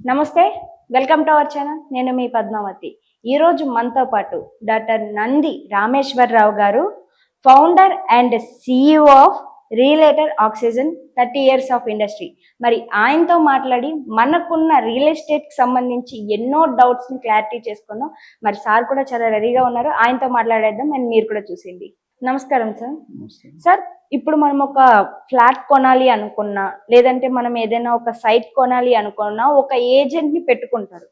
నమస్తే welcome to our channel. నేను మీ పద్మావతి. ఈరోజు మనతో పాటు డాక్టర్ నంది రామేశ్వరరావు గారు founder and CEO of realtor oxygen thirty years of industry. మరి ఆయనతో మాట్లాడి మనకున్న రియల్ ఎస్టేట్కి సంబంధించి ఎన్నో డౌట్స్ని క్లారిటీ చేసుకుందాం మరి సార్ కూడా చాలా రెడీగా ఉన్నారు. ఆయనతో మాట్లాడేద్దాం అండ్ మీరు కూడా చూసింది నమస్కారం సార్. సార్ ఇప్పుడు మనం ఒక ఫ్లాట్ కొనాలి అనుకున్నా లేదంటే మనం ఏదైనా ఒక సైట్ కొనాలి అనుకున్నా ఒక ఏజెంట్ని పెట్టుకుంటారు.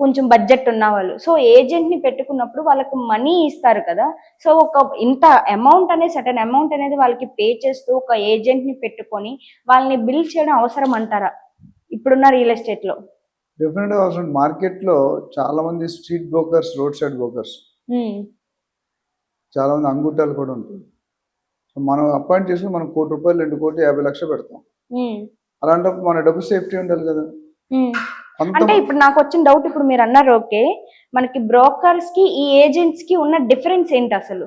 కొంచెం బడ్జెట్ ఉన్న వాళ్ళు. సో ఏజెంట్ని పెట్టుకున్నప్పుడు వాళ్ళకు మనీ ఇస్తారు కదా. సో ఒక ఇంత అమౌంట్ అనేది సటన్ అమౌంట్ అనేది వాళ్ళకి పే చేస్తూ ఒక ఏజెంట్ని పెట్టుకొని వాళ్ళని బిల్ చేయడం అవసరం అంటారా? ఇప్పుడున్న రియల్ ఎస్టేట్లో డెఫినెట్గా అవసరం. మార్కెట్లో చాలా మంది street brokers road side brokers. Um, చాలా మంది అంగుట్టాలు కూడా ఉంటుంది. సో మనం అపాయింట్ చేసుకుని మనం కోటి రూపాయలు రెండు కోటి యాభై లక్షలు పెడతాం. అలాంటప్పుడు మన డబ్బు సేఫ్టీ ఉండాలి కదా. అంటే ఇప్పుడు నాకు వచ్చిన డౌట్ ఇప్పుడు మీరు అన్నారు ఓకే మనకి బ్రోకర్స్కి ఈ ఏజెంట్స్కి ఉన్న డిఫరెన్స్ ఏంటి అసలు?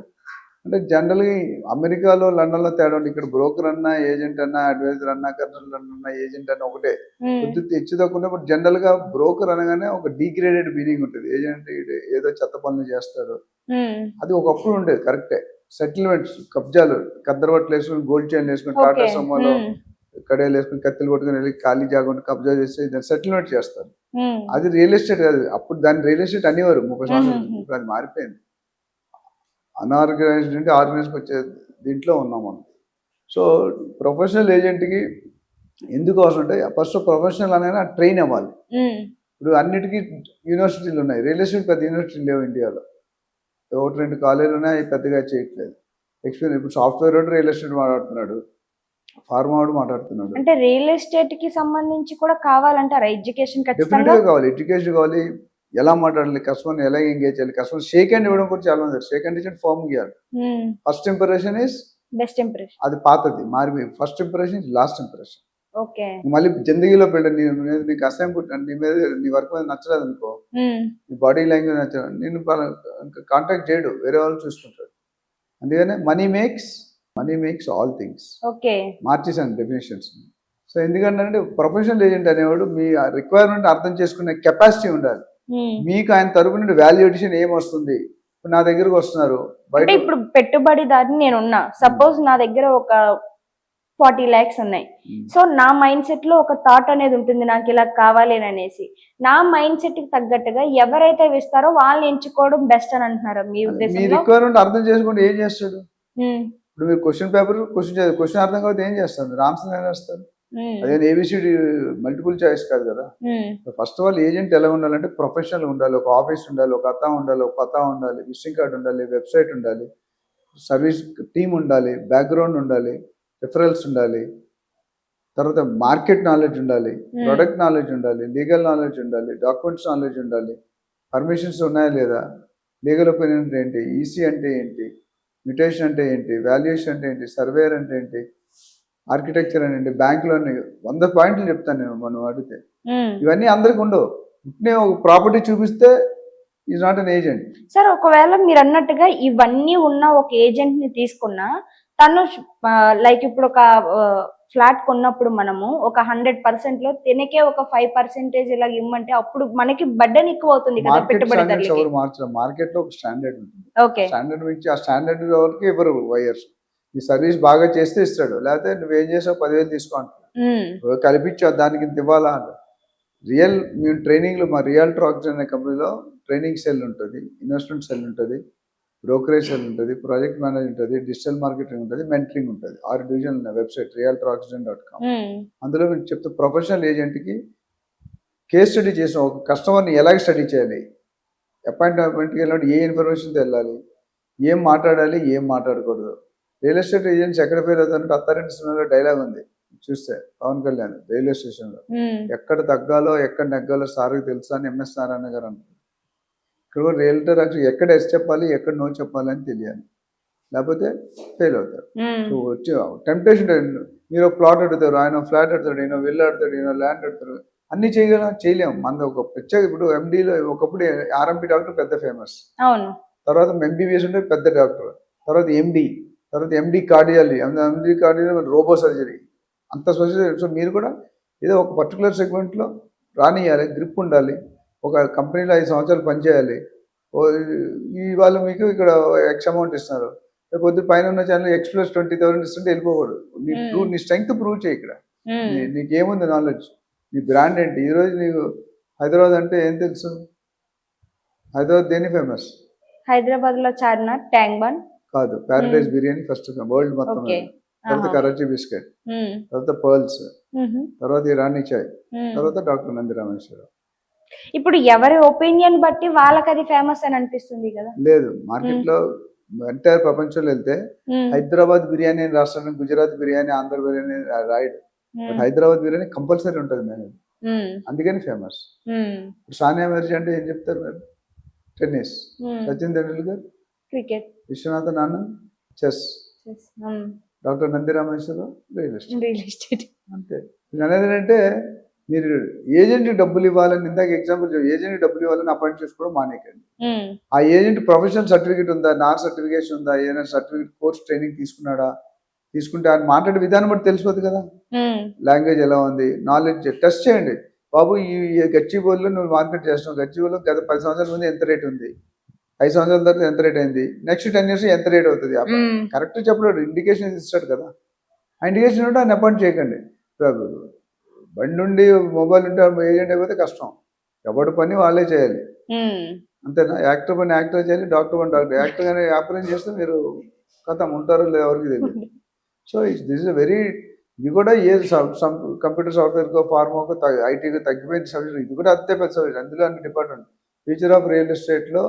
అంటే జనరల్గా అమెరికాలో లండన్లో తేడా ఇక్కడ బ్రోకర్ అన్నా ఏజెంట్ అన్నా అడ్వైజర్ అన్నా కన్సల్టెంట్ అన్నా ఏజెంట్ అన్నా ఒకటే. తెచ్చి తక్కువ బట్ జనరల్గా బ్రోకర్ అనగానే ఒక డిగ్రేడెడ్ మీనింగ్ ఉంటుంది. ఏజెంట్ ఏదో చెత్త పనులు చేస్తాడు. అది ఒకప్పుడు ఉండేది కరెక్టే సెటిల్మెంట్స్ కబ్జాలు కద్దరు బట్టలు వేసుకుని గోల్డ్ చైన్ వేసుకుని టాటా సమ్మలో కడేలు వేసుకుని కత్తిలు పట్టుకుని వెళ్ళి ఖాళీ జాగా కబ్జా చేసి దాన్ని సెటిల్మెంట్ చేస్తారు. అది రియల్ ఎస్టేట్ కాదు. అప్పుడు దాన్ని రియల్ ఎస్టేట్ అనేవారు. ముప్పై సంవత్సరాలు. ఇప్పుడు అది మారిపోయింది. అనార్గనైజ్డ్ నుండి ఆర్గనైజ్కి వచ్చే దీంట్లో ఉన్నాం మనం. సో ప్రొఫెషనల్ ఏజెంట్కి ఎందుకు అవసరం అంటే ఫస్ట్ ప్రొఫెషనల్ అనేది ట్రైన్ అవ్వాలి. ఇప్పుడు అన్నిటికీ యూనివర్సిటీలు ఉన్నాయి. రియల్ ఎస్టేట్ పెద్ద యూనివర్సిటీలు లేవు ఇండియాలో. ఒకటి రెండు కాలేజీలు ఉన్నాయి పెద్దగా చేయట్లేదు. ఎక్స్పీరియన్స్ ఇప్పుడు సాఫ్ట్వేర్ వాడు రియల్ ఎస్టేట్ మాట్లాడుతున్నాడు. ఫార్మా వాడు మాట్లాడుతున్నాడు. అంటే రియల్ ఎస్టేట్కి సంబంధించి కూడా కావాలంటారా? ఎడ్యుకేషన్ డెఫినెట్గా కావాలి. ఎడ్యుకేషన్ కావాలి. ఎలా మాట్లాడాలి కస్టమర్ని ఎలా ఎంగేజ్ చేయాలి కస్టమర్ షేక్ హ్యాండ్ ఇవ్వడం కూడా చాలా మంది షేక్ హ్యాండ్ ఇచ్చి ఫామ్ ఇవ్వాలి first impression is best impression అది పాతది మారిపోయి first impression is last impression okay మళ్ళీ జిందగీలో పెళ్ళి నీ మీద నీకు అసైన్ నీ మీద నీ వర్క్ మీద నచ్చలేదు అనుకో నీ బాడీ లాంగ్వేజ్ నచ్చలేదు నేను కాంటాక్ట్ చేయడు వేరే వాళ్ళు చూసుకుంటాడు. అందుకనే money makes money makes all things okay మార్చేసాను definitions so ఎందుకంటే ప్రొఫెషనల్ ఏజెంట్ అనేవాడు మీ రిక్వైర్మెంట్ అర్థం చేసుకునే కెపాసిటీ ఉండాలి. మీకు ఆయన తరపు నుండి వాల్యూ ఎడిషన్ ఏం వస్తుంది ఇప్పుడు నా దగ్గరకు వస్తున్నారు. అంటే బయట ఇప్పుడు పెట్టుబడిదారిని నేను ఉన్నా సపోజ్ నా దగ్గర ఒక ఫార్టీ ల్యాక్స్ ఉన్నాయి. సో నా మైండ్ సెట్లో ఒక థాట్ అనేది ఉంటుంది. నాకు ఇలా కావాలి అని అనేసి. నా మైండ్ సెట్కి తగ్గట్టుగా ఎవరైతే ఇస్తారో వాళ్ళని ఎంచుకోవడం బెస్ట్ అని అంటున్నారు. మీ రిక్వైర్మెంట్ అర్థం చేసుకుంటే ఏం చేస్తాడు? ఇప్పుడు మీరు క్వశ్చన్ పేపర్ క్వశ్చన్ క్వశ్చన్ అర్థం కాకపోతే ఏం చేస్తారు ఆన్సర్ ఏం చేస్తారు అదే ఏబిసిడి మల్టిపుల్ చాయిస్ కాదు కదా? ఫస్ట్ ఆఫ్ ఆల్ ఏజెంట్ ఎలా ఉండాలంటే ప్రొఫెషనల్ ఉండాలి ఒక ఆఫీస్ ఉండాలి ఒక అత్తా ఉండాలి ఒక పతా ఉండాలి విజిటింగ్ కార్డు ఉండాలి వెబ్సైట్ ఉండాలి సర్వీస్ టీమ్ ఉండాలి బ్యాక్గ్రౌండ్ ఉండాలి రిఫరల్స్ ఉండాలి తర్వాత మార్కెట్ నాలెడ్జ్ ఉండాలి. ప్రొడక్ట్ నాలెడ్జ్ ఉండాలి లీగల్ నాలెడ్జ్ ఉండాలి డాక్యుమెంట్స్ నాలెడ్జ్ ఉండాలి. పర్మిషన్స్ ఉన్నాయా లేదా? లీగల్ ఒపీనియన్ అంటే ఏంటి? ఈసీ అంటే ఏంటి? మ్యూటేషన్ అంటే ఏంటి? వాల్యుయేషన్ అంటే ఏంటి? సర్వేయర్ అంటే ఏంటి? ఆర్కిటెక్చర్ అని ఏంటి బ్యాంకులోని వంద పాయింట్లు చెప్తాను నేను మనం అడిగితే. ఇవన్నీ అందరికి ఉండవు. పుట్టిన ఒక ప్రాపర్టీ చూపిస్తే is not an agent sir ఒకవేళ మీరు అన్నట్టుగా ఇవన్నీ ఉన్న ఒక ఏజెంట్ని తీసుకున్నా తను లైక్ ఇప్పుడు ఒక ఫ్లాట్ కొన్నప్పుడు మనము ఒక హండ్రెడ్ పర్సెంట్లో తినకే ఒక ఫైవ్ పర్సెంటేజ్ ఇలా ఇమ్మంటే అప్పుడు మనకి బడ్డన్ ఎక్కువ అవుతుంది కదా మార్చడం మార్కెట్లో ఒక స్టాండర్డ్ ఉంటుంది. స్టాండర్డ్ నుంచి ఆ స్టాండర్డ్ వరకు ఎవరు వైయర్స్ నీ సర్వీస్ బాగా చేస్తే ఇస్తాడు. లేకపోతే నువ్వేం చేసావు? పదివేలు తీసుకో నువ్వు కల్పించావు దానికి ఇంత ఇవ్వాలా అంటాడు రియల్ మేము ట్రైనింగ్లో మా రియల్ ట్రాక్స్ అనే కంపెనీలో ట్రైనింగ్ సెల్ ఉంటుంది ఇన్వెస్ట్మెంట్ సెల్ ఉంటుంది బ్రోకరేజ్ సెల్ ఉంటుంది ప్రాజెక్ట్ మేనేజ్ ఉంటుంది డిజిటల్ మార్కెటింగ్ ఉంటుంది మెంటరింగ్ ఉంటుంది. ఆరు డివిజన్ ఉన్నాయి వెబ్సైట్ రియల్ ట్రాక్సిడెంట్ డాట్ కామ్. అందులో మీరు చెప్తే ప్రొఫెషనల్ ఏజెంట్కి కేస్ స్టడీ చేసిన ఒక కస్టమర్ని ఎలాగ స్టడీ చేయాలి? అపాయింట్మెంట్కి వెళ్ళినప్పుడు ఏ ఇన్ఫర్మేషన్తో వెళ్ళాలి? ఏం మాట్లాడాలి? ఏం మాట్లాడకూడదు? రియల్ ఎస్టేట్ ఏజెంట్స్ ఎక్కడ ఫెయిల్ అవుతారంటే అత్తారింటి సినిమాలో డైలాగ్ ఉంది. చూస్తే పవన్ కళ్యాణ్ రైల్వే స్టేషన్లో ఉమ్, ఎక్కడ తగ్గాలో ఎక్కడ నెగ్గాలో సార్కి తెలుసా అని ఎంఎస్ నారాయణ గారు అంటారు ఇక్కడ కూడా రియల్టర్ యాక్చువల్ ఎక్కడ ఎస్ చెప్పాలి ఎక్కడ నో చెప్పాలి అని తెలియాలి. లేకపోతే ఫెయిల్ అవుతారు. సో వచ్చి టెంప్టేషన్ మీరు ప్లాట్ అడుగుతారు ఆయన ఫ్లాట్ అడుగుతాడు ఈయన విల్ అడుగుతాడు ఈయన ల్యాండ్ అడుగుతారు అన్ని చేయగలం చేయలేము. మన ఒక ప్రత్యేక ఇప్పుడు ఎండీలో ఒకప్పుడు ఆర్ఎంపీ డాక్టర్ పెద్ద ఫేమస్ తర్వాత ఎంబీబీఎస్ ఉంటే పెద్ద డాక్టర్ తర్వాత ఎండి తర్వాత MD cardiology MD cardiology robo surgery అంత స్పెషల్ సో మీరు కూడా ఏదో ఒక పర్టికులర్ సెగ్మెంట్లో రానియాలి గ్రిప్ ఉండాలి ఒక కంపెనీలో ఐదు సంవత్సరాలు పనిచేయాలి. ఓ ఇవాళ మీకు ఇక్కడ ఎక్స్ అమౌంట్ ఇస్తున్నారు. రేపు పొద్దు పైన ఉన్న channel X plus twenty thousand ఇస్తుంటే వెళ్ళిపోకూడదు. నీ. ప్రూవ్ నీ స్ట్రెంగ్త్ ప్రూవ్ చేయి ఇక్కడ. నీకేముంది నాలెడ్జ్ నీ బ్రాండ్ ఏంటి? ఈరోజు నీకు హైదరాబాద్ అంటే ఏం తెలుసు? హైదరాబాద్ దేని ఫేమస్ హైదరాబాద్లో చార్మినార్ ట్యాంక్ బండ్. కాదు ప్యారడైజ్ బిర్యానీ ఫస్ట్ వరల్డ్ మొత్తం. తర్వాత. కరాచీ బిస్కెట్. తర్వాత పర్ల్స్. తర్వాత ఇరానీ చాయ్. తర్వాత డాక్టర్ నంది రామేశ్వరరావు ఇప్పుడు ఎవరి ఒపీనియన్ బట్టి వాళ్ళకి అది ఫేమస్ అని అనిపిస్తుంది కదా లేదు మార్కెట్లో ఎంటైర్ ప్రపంచంలో వెళ్తే. హైదరాబాద్ బిర్యానీ అని రాష్ట్రానికి గుజరాత్ బిర్యానీ ఆంధ్ర బిర్యానీ రాయడు హైదరాబాద్ బిర్యానీ కంపల్సరీ ఉంటుంది మేము. అందుకని ఫేమస్. ఇప్పుడు సానియా మిర్జీ అంటే ఏం చెప్తారు మీరు tennis. Sachin Tendulkar cricket Viswanathan Anand chess. Doctor Nandi Rameswara Rao real estate. Real estate. అంతే. అనేది ఏంటంటే మీరు ఏజెంట్ డబ్బులు ఇవ్వాలని ఇందాక ఎగ్జాంపుల్ ఏజెంట్ డబ్బులు ఇవ్వాలని అపాయింట్ చేసుకోవడం మానేకండి. ఆ ఏజెంట్ ప్రొఫెషనల్ సర్టిఫికేట్ ఉందా నార్ సర్టిఫికేషన్ ఉందా ఏదైనా సర్టిఫికేట్ కోర్స్ ట్రైనింగ్ తీసుకున్నాడా తీసుకుంటే ఆయన మాట్లాడే విధానం బట్టి తెలిసిపోతుంది కదా. లాంగ్వేజ్ ఎలా ఉంది నాలెడ్జ్ టెస్ట్ చేయండి. బాబు ఈ ఈ గచ్చిబౌలిలో నువ్వు మార్కెట్ చేస్తున్నావు గచ్చిబౌలిలో గత పది సంవత్సరాల ముందు ఎంత రేట్ ఉంది? ఐదు సంవత్సరాల తర్వాత ఎంత రేట్ అయింది? నెక్స్ట్ టెన్ ఇయర్స్ ఎంత రేట్ అవుతుంది. కరెక్ట్ చెప్పలేడు. ఇండికేషన్ ఇస్తాడు కదా. ఆ ఇండికేషన్ ఉంటే ఆయన అపాయింట్ చేయకండి. బండి నుండి మొబైల్ ఉంటే ఏజెంట్ అయిపోతే కష్టం. ఎవడి పని వాళ్ళే చేయాలి. అంతేనా? యాక్టర్ పని యాక్టర్ చేయాలి డాక్టర్ పని డాక్టర్. యాక్టర్ కానీ వ్యాపారం చేస్తే మీరు కథ ఉంటారో లేదు ఎవరికి తెలియదు. సో దిస్ ఇస్ వెరీ ఇది కూడా ఏ కంప్యూటర్ సాఫ్ట్వేర్కో ఫార్మాకో ఐటీకో తగ్గిపోయిన సబ్జెక్ట్ ఇది కూడా అంతే పెద్ద సబ్జెక్ట్ అందులో అన్ని డిపార్ట్మెంట్ ఫ్యూచర్ ఆఫ్ రియల్ ఎస్టేట్లో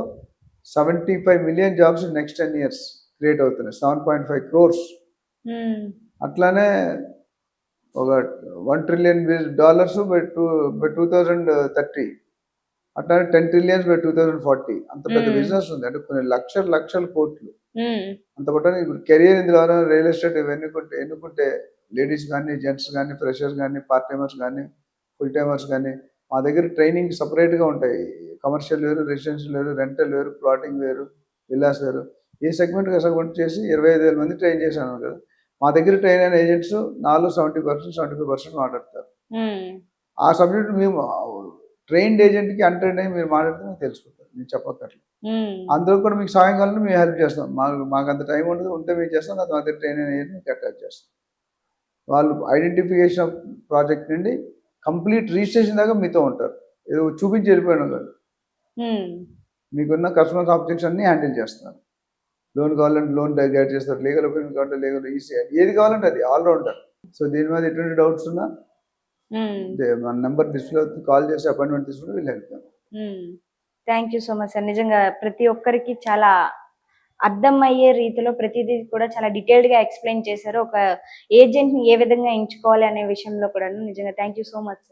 seventy five million jobs next ten years create అవుతున్నాయి. Seven point five crores. అట్లానే ఒక one trillion dollars by two by two thousand thirty అట్లానే ten trillions by two thousand forty అంత పెద్ద Hmm. Business ఉంది. అంటే కొన్ని లక్షల లక్షల కోట్లు. మ్మ్. అంత పట్టాలి ఇప్పుడు కెరియర్ ఇందులో రియల్ ఎస్టేట్ ఎన్నుకుంటే ఎన్నుకుంటే లేడీస్ కానీ జెంట్స్ కానీ ఫ్రెషర్స్ కానీ పార్ట్ టైమర్స్ కానీ ఫుల్ టైమర్స్ కానీ మా దగ్గర ట్రైనింగ్ సపరేట్గా ఉంటాయి. కమర్షియల్ వేరు రెసిడెన్షియల్ వేరు రెంటల్ వేరు ప్లాటింగ్ వేరు విల్లాస్ వేరు. ఏ సెగ్మెంట్ సెగ్మెంట్ చేసి ఇరవై ఐదు వేల మంది ట్రైన్ చేశాను కదా. మా దగ్గర ట్రైన్ అయిన ఏజెంట్స్ నాలుగు seventy percent seventy five percent మాట్లాడతారు. మ్మ్. ఆ సబ్జెక్ట్ మేము ట్రైన్డ్ ఏజెంట్కి అంటర్డ్ అయ్యి మీరు మాట్లాడితే తెలిసిపోతుంది నేను చెప్పక్కర్లేదు. మ్మ్. అందులో కూడా మీకు సాయం కావాలంటే మేము హెల్ప్ చేస్తాం. మాకు మాకు అంత టైం ఉండదు. ఉంటే మేము చేస్తాం. అది మా దగ్గర ట్రైన్ అనేది మీకు అటాచ్ చేస్తాం. వాళ్ళు ఐడెంటిఫికేషన్ ఆఫ్ ప్రాజెక్ట్ నుండి కంప్లీట్ రిజిస్ట్రేషన్ దాకా మీతో ఉంటారు. ఏదో చూపించి వెళ్ళిపోయినా కాదు. మీకున్న కస్టమర్ ఆబ్జెక్ట్స్ అన్ని హ్యాండిల్ చేస్తారు లోన్ కావాలంటే లోన్ గైడ్ చేస్తారు. లీగల్ ఒపీనియన్ కావాలంటే లీగల్ ఈసీ ఏది కావాలంటే అది ఆల్రౌండర్ సో దీని మీద ఎటువంటి డౌట్స్ ఉన్నా మన నెంబర్ డిస్ప్లే కాల్ చేసి అపాయింట్మెంట్ తీసుకుంటే వీళ్ళు help thank you so much sir. నిజంగా ప్రతి ఒక్కరికి చాలా అర్థమయ్యే రీతిలో ప్రతిదీ కూడా చాలా డీటెయిల్డ్గా ఎక్స్ప్లెయిన్ చేశారు. ఒక ఏజెంట్ని ఏ విధంగా ఎంచుకోవాలి అనే విషయంలో కూడా నిజంగా thank you so much sir.